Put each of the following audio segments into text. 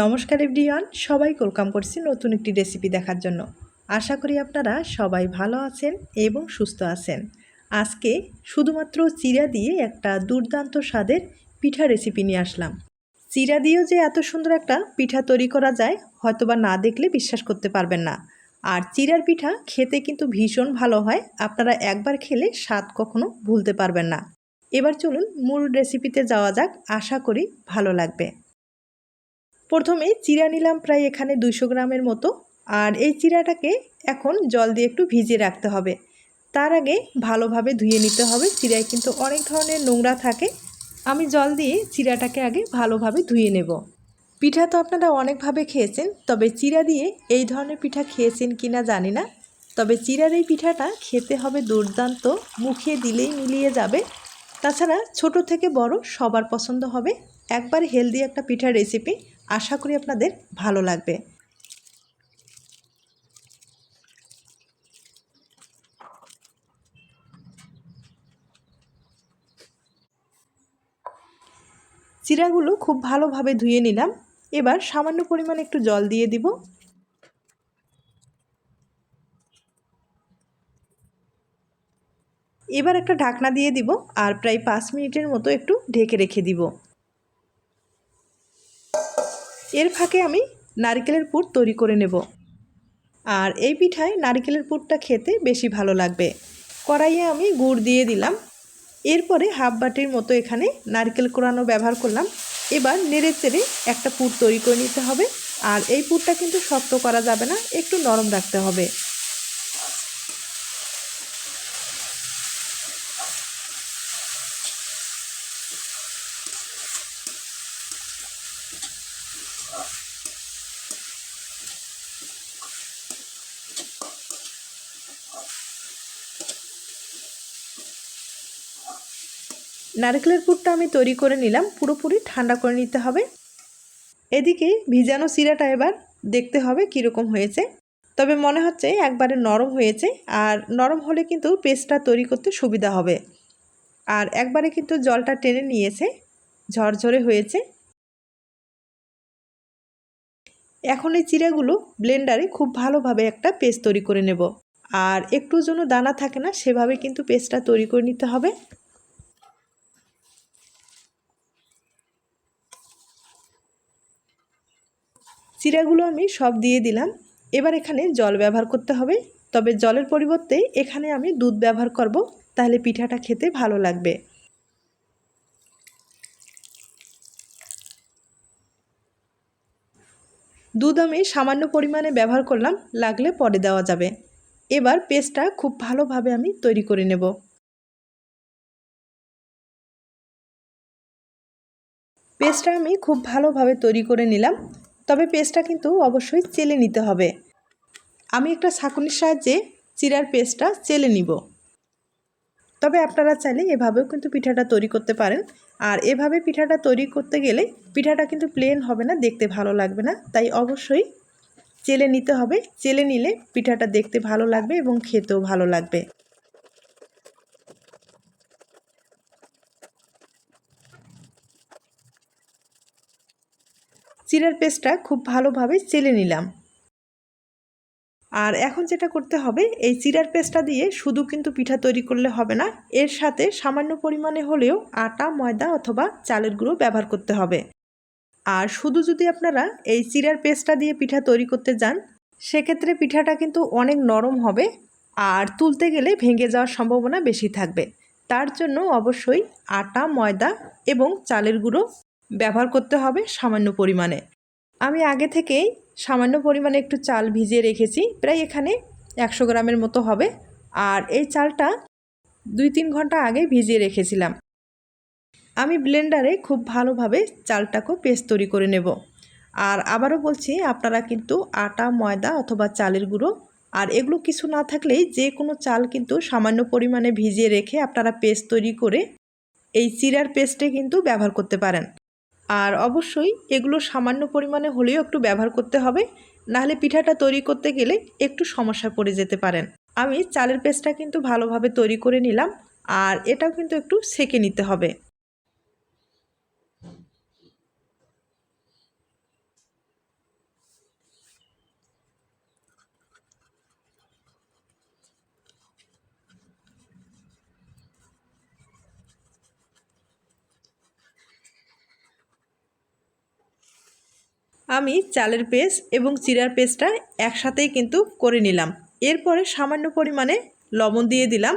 নমস্কার এভরিওয়ান সবাই ওয়েলকাম করছি নতুন একটি রেসিপি দেখার জন্য। আশা করি আপনারা সবাই ভালো আছেন এবং সুস্থ আছেন। আজকে শুধুমাত্র চিরা দিয়ে একটা দুর্দান্ত স্বাদের পিঠা রেসিপি নিয়ে আসলাম। চিরা দিয়েও যে এত সুন্দর একটা পিঠা তৈরি করা যায়, হয়তোবা না দেখলে বিশ্বাস করতে পারবেন না। আর চিরার পিঠা খেতে কিন্তু ভীষণ ভালো হয়, আপনারা একবার খেলে স্বাদ কখনো ভুলতে পারবেন না। এবার চলুন মূল রেসিপিতে যাওয়া যাক, আশা করি ভালো লাগবে। প্রথমে চিরা নিলাম প্রায় এখানে দুশো গ্রামের মতো, আর এই চিরাটাকে এখন জল দিয়ে একটু ভিজিয়ে রাখতে হবে। তার আগে ভালোভাবে ধুয়ে নিতে হবে। চিরায় কিন্তু অনেক ধরনের নোংরা থাকে। আমি জল দিয়ে চিরাটাকে আগে ভালোভাবে ধুয়ে নেব। পিঠা তো আপনারা অনেকভাবে খেয়েছেন, তবে চিরা দিয়ে এই ধরনের পিঠা খেয়েছেন কি না জানি না। তবে চিরার এই পিঠাটা খেতে হবে দুর্দান্ত, মুখে দিলেই মিলিয়ে যাবে। তাছাড়া ছোট থেকে বড় সবার পছন্দ হবে। একবার হেলদি একটা পিঠার রেসিপি আশা করি আপনাদের ভালো লাগবে। চিরাগুলো খুব ভালোভাবে ধুয়ে নিলাম। এবার সামান্য পরিমাণে একটু জল দিয়ে দিব। এবার একটা ঢাকনা দিয়ে দিব আর প্রায় পাঁচ মিনিটের মতো একটু ঢেকে রেখে দিব। এর ফাঁকে আমি নারিকেলের পুর তৈরি করে নেব। আর এই পিঠায় নারিকেলের পুরটা খেতে বেশি ভালো লাগবে। কড়াইয়ে আমি গুড় দিয়ে দিলাম। এরপরে হাফ বাটির মতো এখানে নারকেল কোরানো ব্যবহার করলাম। এবার নেড়ে চেড়ে একটা পুর তৈরি করে নিতে হবে। আর এই পুরটা কিন্তু শক্ত করা যাবে না, একটু নরম রাখতে হবে। নারকেলের পুরটা আমি তৈরি করে নিলাম, পুরোপুরি ঠান্ডা করে নিতে হবে। এদিকে ভিজানো সিরাটা এবার দেখতে হবে কীরকম হয়েছে। তবে মনে হচ্ছে একবারে নরম হয়েছে, আর নরম হলে কিন্তু পেস্টটা তৈরি করতে সুবিধা হবে। আর একবারে কিন্তু জলটা টেনে নিয়েছে, ঝরঝরে হয়েছে। এখন এই চিড়াগুলো ব্লেন্ডারে খুব ভালোভাবে একটা পেস্ট তৈরি করে নেব। আর একটু যেন দানা থাকে না, সেভাবে কিন্তু পেস্টটা তৈরি করে নিতে হবে। চিরাগুলো আমি সব দিয়ে দিলাম। এবার এখানে জল ব্যবহার করতে হবে। তবে জলের পরিবর্তে এখানে আমি দুধ ব্যবহার করব, তাহলে পিঠাটা খেতে ভালো লাগবে। দুধ আমি সামান্য পরিমাণে ব্যবহার করলাম, লাগলে পরে দেওয়া যাবে। এবার পেস্টটা খুব ভালোভাবে আমি তৈরি করে নেব। পেস্টটা আমি খুব ভালোভাবে তৈরি করে নিলাম। তবে পেস্টটা কিন্তু অবশ্যই চেলে নিতে হবে। আমি একটা ছাঁকুনির সাহায্যে চিরার পেস্টটা চেলে নিব। তবে আপনারা চাইলে এভাবেও কিন্তু পিঠাটা তৈরি করতে পারেন। আর এভাবে পিঠাটা তৈরি করতে গেলে পিঠাটা কিন্তু প্লেন হবে না, দেখতে ভালো লাগবে না। তাই অবশ্যই চেলে নিতে হবে। চেলে নিলে পিঠাটা দেখতে ভালো লাগবে এবং খেতেও ভালো লাগবে। চিড়ের পেস্টটা খুব ভালোভাবে চেলে নিলাম। আর এখন যেটা করতে হবে, এই চিড়ার পেস্টটা দিয়ে শুধু কিন্তু পিঠা তৈরি করলে হবে না, এর সাথে সামান্য পরিমাণে হলেও আটা, ময়দা অথবা চালের গুঁড়ো ব্যবহার করতে হবে। আর শুধু যদি আপনারা এই চিড়ার পেস্টটা দিয়ে পিঠা তৈরি করতে যান, সেক্ষেত্রে পিঠাটা কিন্তু অনেক নরম হবে আর তুলতে গেলে ভেঙে যাওয়ার সম্ভাবনা বেশি থাকবে। তার জন্য অবশ্যই আটা, ময়দা এবং চালের গুঁড়ো ব্যবহার করতে হবে সামান্য পরিমাণে। আমি আগে থেকেই সামান্য পরিমাণে একটু চাল ভিজিয়ে রেখেছি, প্রায় এখানে একশো গ্রামের মতো হবে। আর এই চালটা দুই তিন ঘণ্টা আগে ভিজিয়ে রেখেছিলাম। আমি ব্লেন্ডারে খুব ভালোভাবে চালটাকেও পেস্ট তৈরি করে নেব। আর আবারও বলছি, আপনারা কিন্তু আটা, ময়দা অথবা চালের গুঁড়ো আর এগুলো কিছু না থাকলেই যে কোনো চাল কিন্তু সামান্য পরিমাণে ভিজিয়ে রেখে আপনারা পেস্ট তৈরি করে এই চিরার পেস্টে কিন্তু ব্যবহার করতে পারেন। আর অবশ্যই এগুলো সামান্য পরিমাণে হলেও একটু ব্যবহার করতে হবে, নাহলে পিঠাটা তৈরি করতে গেলে একটু সমস্যা পড়ে যেতে পারেন। আমি চালের পেস্টটা কিন্তু ভালোভাবে তৈরি করে নিলাম, আর এটাও কিন্তু একটু সেকে নিতে হবে। আমি চালের পেস্ট এবং চিরার পেস্টটা একসাথেই কিন্তু করে নিলাম। এরপরে সামান্য পরিমাণে লবণ দিয়ে দিলাম।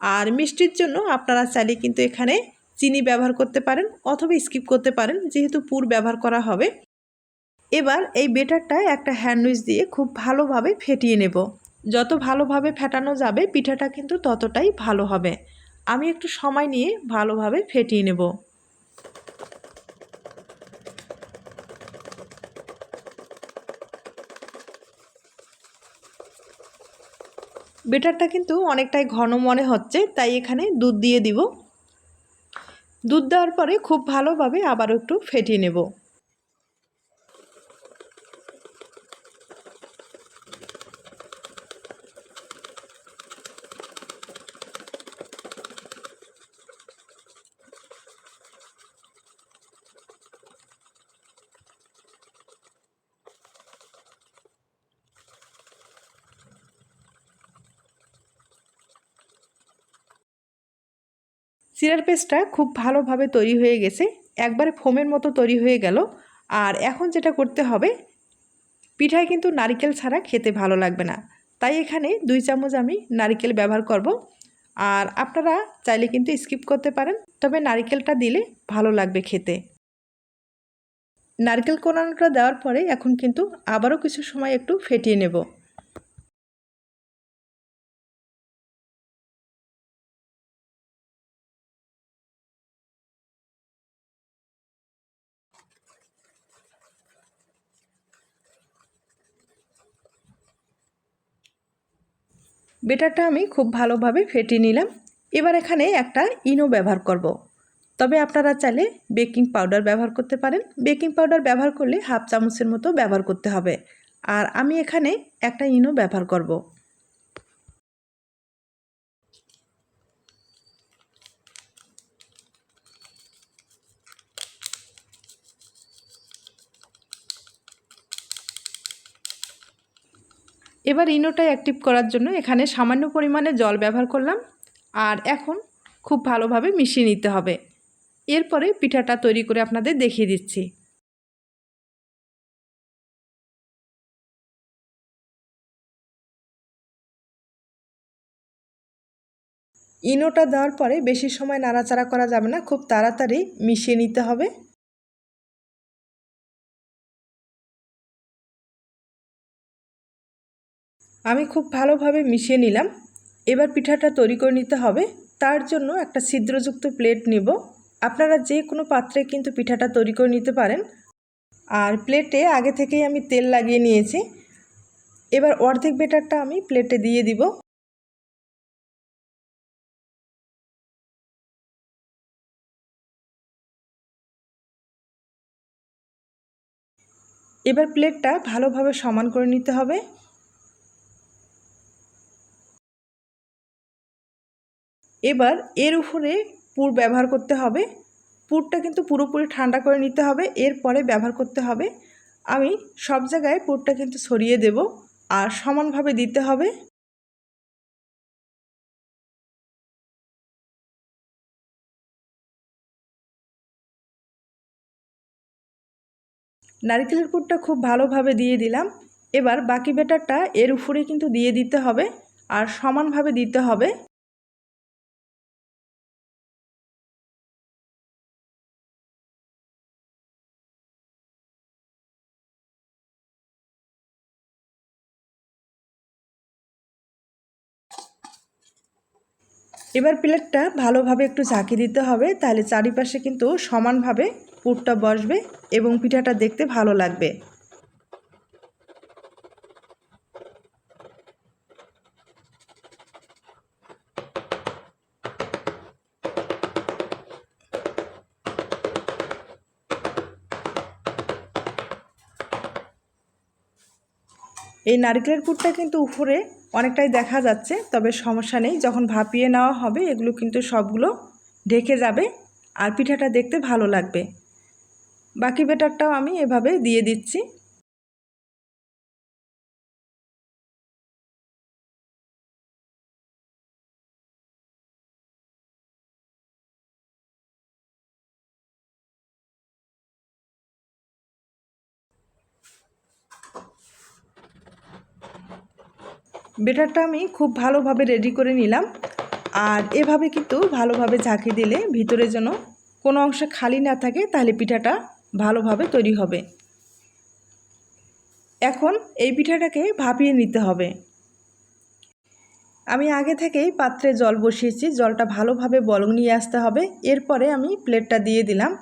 আর মিষ্টির জন্য আপনারা চাইলে কিন্তু এখানে চিনি ব্যবহার করতে পারেন অথবা স্কিপ করতে পারেন, যেহেতু পুর ব্যবহার করা হবে। এবার এই বেটারটা একটা হ্যান্ডউইচ দিয়ে খুব ভালোভাবে ফেটিয়ে নেব। যত ভালোভাবে ফেটানো যাবে, পিঠাটা কিন্তু ততটাই ভালো হবে। আমি একটু সময় নিয়ে ভালোভাবে ফেটিয়ে নেব। বেটারটা কিন্তু অনেকটাই ঘন মনে হচ্ছে, তাই এখানে দুধ দিয়ে দিব। দুধ দেওয়ার পরে খুব ভালোভাবে আবারও একটু ফেটিয়ে নেব। চিরার পেস্টটা খুব ভালোভাবে তৈরি হয়ে গেছে, একবারে ফোমের মতো তৈরি হয়ে গেল। আর এখন যেটা করতে হবে, পিঠায় কিন্তু নারিকেল ছাড়া খেতে ভালো লাগবে না। তাই এখানে দুই চামচ আমি নারিকেল ব্যবহার করব। আর আপনারা চাইলে কিন্তু স্কিপ করতে পারেন, তবে নারিকেলটা দিলে ভালো লাগবে খেতে। নারকেল কোনানোটা দেওয়ার পরে এখন কিন্তু আবারও কিছু সময় একটু ফেটিয়ে নেব। বেটারটা আমি খুব ভালোভাবে ফেটিয়ে নিলাম এবার এখানে একটা ইনো ব্যবহার করব। তবে আপনারা চাইলে বেকিং পাউডার ব্যবহার করতে পারেন বেকিং পাউডার ব্যবহার করলে হাফ চামচের মতো ব্যবহার করতে হবে আর আমি এখানে একটা ইনো ব্যবহার করব। এবার ইনোটা অ্যাক্টিভ করার জন্য এখানে সামান্য পরিমাণে জল ব্যবহার করলাম আর এখন খুব ভালোভাবে মিশিয়ে নিতে হবে। এরপরে পিঠাটা তৈরি করে আপনাদের দেখিয়ে দিচ্ছি। ইনোটা দেওয়ার পরে বেশি সময় নাড়াচাড়া করা যাবে না, খুব তাড়াতাড়ি মিশিয়ে নিতে হবে। আমি খুব ভালোভাবে মিশিয়ে নিলাম। এবার পিঠাটা তৈরি করে নিতে হবে। তার জন্য একটা ছিদ্রযুক্ত প্লেট নিব। আপনারা যে কোনো পাত্রে কিন্তু পিঠাটা তৈরি করে নিতে পারেন। আর প্লেটে আগে থেকেই আমি তেল লাগিয়ে নিয়েছি। এবার অর্ধেক বেটারটা আমি প্লেটে দিয়ে দিব। এবার প্লেটটা ভালোভাবে সমান করে নিতে হবে। এবার এর উপরে পুর ব্যবহার করতে হবে। পুরটা কিন্তু পুরোপুরি ঠান্ডা করে নিতে হবে। এরপরে ব্যবহার করতে হবে। আমি সব জায়গায় পুরটা কিন্তু ছড়িয়ে দেব আর সমানভাবে দিতে হবে। নারকেলের পুরটা খুব ভালোভাবে দিয়ে দিলাম। এবার বাকি ব্যাটারটা এর উপরে কিন্তু দিয়ে দিতে হবে আর সমানভাবে দিতে হবে। এবার প্লেটটা ভালোভাবে একটু ঝাঁকি দিতে হবে, তাহলে চারিপাশে কিন্তু সমানভাবে পুরটা বসবে এবং পিঠাটা দেখতে ভালো লাগবে। এই নারকেলের পুরটা কিন্তু উপরে অনেকটাই দেখা যাচ্ছে, তবে সমস্যা নেই। যখন ভাপিয়ে নেওয়া হবে, এগুলো কিন্তু সবগুলো ঢেকে যাবে আর পিঠাটা দেখতে ভালো লাগবে। বাকি বেটারটাও আমি এভাবে দিয়ে দিচ্ছি। বেটারটা আমি খুব ভালোভাবে রেডি করে নিলাম। আর এভাবে কিন্তু ভালোভাবে ঝাঁকি দিলে ভিতরে যেন কোনো অংশ খালি না থাকে, তাহলে পিঠাটা ভালোভাবে তৈরি হবে। এখন এই পিঠাটাকে ভাপিয়ে নিতে হবে। আমি আগে থেকেই পাত্রে জল বসিয়েছি, জলটা ভালোভাবে বলং নিয়ে আসতে হবে। এরপরে আমি প্লেটটা দিয়ে দিলাম।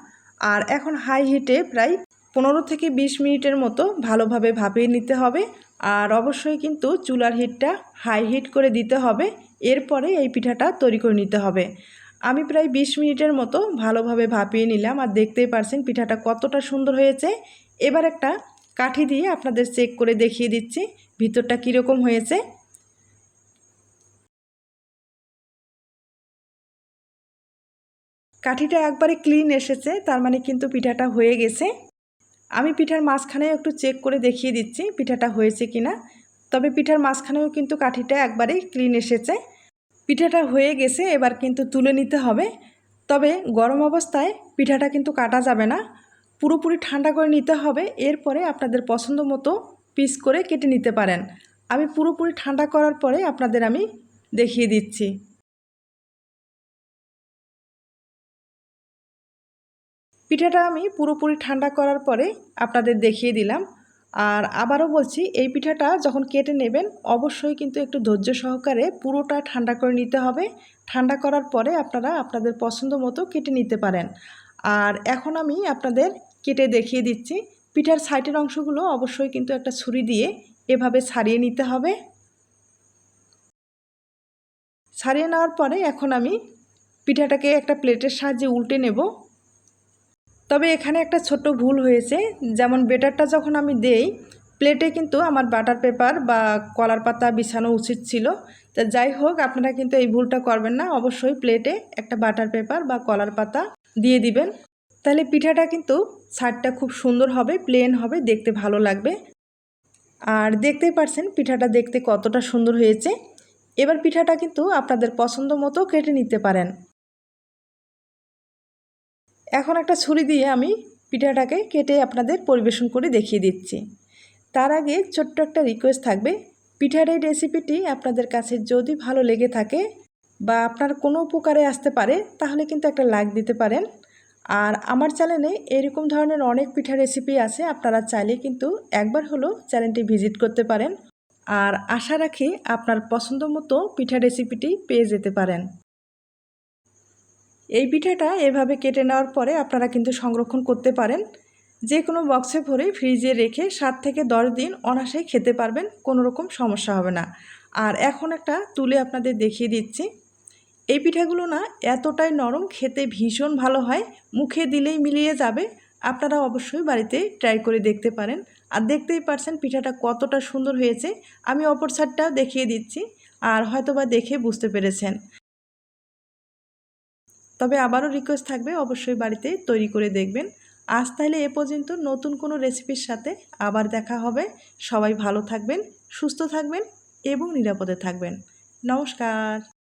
আর এখন হাই হিটে প্রায় পনেরো থেকে ২০ মিনিটের মতো ভালোভাবে ভাপিয়ে নিতে হবে। আর অবশ্যই কিন্তু চুলার হিটটা হাই হিট করে দিতে হবে। এরপরে এই পিঠাটা তৈরি করে নিতে হবে। আমি প্রায় ২০ মিনিটের মতো ভালোভাবে ভাপিয়ে নিলাম আর দেখতেই পারছেন পিঠাটা কতটা সুন্দর হয়েছে। এবার একটা কাঠি দিয়ে আপনাদের চেক করে দেখিয়ে দিচ্ছি ভিতরটা কীরকম হয়েছে। কাঠিটা একবারে ক্লিন এসেছে, তার মানে কিন্তু পিঠাটা হয়ে গেছে। আমি পিঠার মাঝখানে একটু চেক করে দেখিয়ে দিচ্ছি পিঠাটা হয়েছে কিনা। তবে পিঠার মাঝখানেও কিন্তু কাঠিটা একবারেই ক্লিন এসেছে। পিঠাটা হয়ে গেছে, এবার কিন্তু তুলে নিতে হবে। তবে গরম অবস্থায় পিঠাটা কিন্তু কাটা যাবে না। পুরোপুরি ঠান্ডা করে নিতে হবে, এরপরে আপনাদের পছন্দ মতো পিস করে কেটে নিতে পারেন। আমি পুরোপুরি ঠান্ডা করার পরে আপনাদের আমি দেখিয়ে দিচ্ছি। পিঠাটা আমি পুরোপুরি ঠান্ডা করার পরে আপনাদের দেখিয়ে দিলাম। আর আবারও বলছি, এই পিঠাটা যখন কেটে নেবেন, অবশ্যই কিন্তু একটু ধৈর্য সহকারে পুরোটা ঠান্ডা করে নিতে হবে। ঠান্ডা করার পরে আপনারা আপনাদের পছন্দ মতো কেটে নিতে পারেন। আর এখন আমি আপনাদের কেটে দেখিয়ে দিচ্ছি। পিঠার সাইটের অংশগুলো অবশ্যই কিন্তু একটা ছুরি দিয়ে এভাবে ছাড়িয়ে নিতে হবে। ছাড়িয়ে নেওয়ার পরে এখন আমি পিঠাটাকে একটা প্লেটের সাহায্যে উল্টে নেব। তবে এখানে একটা ছোট ভুল হয়েছে। যেমন বেটারটা যখন আমি দেই, প্লেটে কিন্তু আমার বাটার পেপার বা কলার পাতা বিছানো উচিত ছিল। তা যাই হোক, আপনারা কিন্তু এই ভুলটা করবেন না। অবশ্যই প্লেটে একটা বাটার পেপার বা কলার পাতা দিয়ে দিবেন। তাহলে পিঠাটা কিন্তু সাইডটা খুব সুন্দর হবে, প্লেন হবে, দেখতে ভালো লাগবে। আর দেখতেই পারছেন, পিঠাটা দেখতে কতটা সুন্দর হয়েছে। এবার পিঠাটা কিন্তু আপনাদের পছন্দ মতো কেটে নিতে পারেন। এখন একটা ছুরি দিয়ে আমি পিঠাটাকে কেটে আপনাদের পরিবেশন করে দেখিয়ে দিচ্ছি। তার আগে ছোট্ট একটা রিকোয়েস্ট থাকবে। পিঠার এই রেসিপিটি আপনাদের কাছে যদি ভালো লেগে থাকে বা আপনার কোনো উপকারে আসতে পারে, তাহলে কিন্তু একটা লাইক দিতে পারেন। আর আমার চ্যানেলে এরকম ধরনের অনেক পিঠা রেসিপি আছে, আপনারা চাইলে কিন্তু একবার হলো চ্যানেলটি ভিজিট করতে পারেন। আর আশা রাখি আপনার পছন্দ মতো পিঠা রেসিপিটি পেয়ে যেতে পারেন। এই পিঠাটা এভাবে কেটে নেওয়ার পরে আপনারা কিন্তু সংরক্ষণ করতে পারেন। যে কোনো বক্সে ভরে ফ্রিজে রেখে সাত থেকে দশ দিন অনাসেই খেতে পারবেন, কোনো রকম সমস্যা হবে না। আর এখন একটা তুলে আপনাদের দেখিয়ে দিচ্ছি। এই পিঠাগুলো না এতটাই নরম, খেতে ভীষণ ভালো হয়, মুখে দিলেই মিলিয়ে যাবে। আপনারা অবশ্যই বাড়িতে ট্রাই করে দেখতে পারেন। আর দেখতেই পারছেন পিঠাটা কতটা সুন্দর হয়েছে। আমি অপর সাইডটাও দেখিয়ে দিচ্ছি। আর হয়তোবা দেখে বুঝতে পেরেছেন। তবে আবারও রিকোয়েস্ট থাকবে, অবশ্যই বাড়িতে তৈরি করে দেখবেন। আজ তাহলে এ পর্যন্ত। নতুন কোনো রেসিপির সাথে আবার দেখা হবে। সবাই ভালো থাকবেন, সুস্থ থাকবেন এবং নিরাপদে থাকবেন। নমস্কার।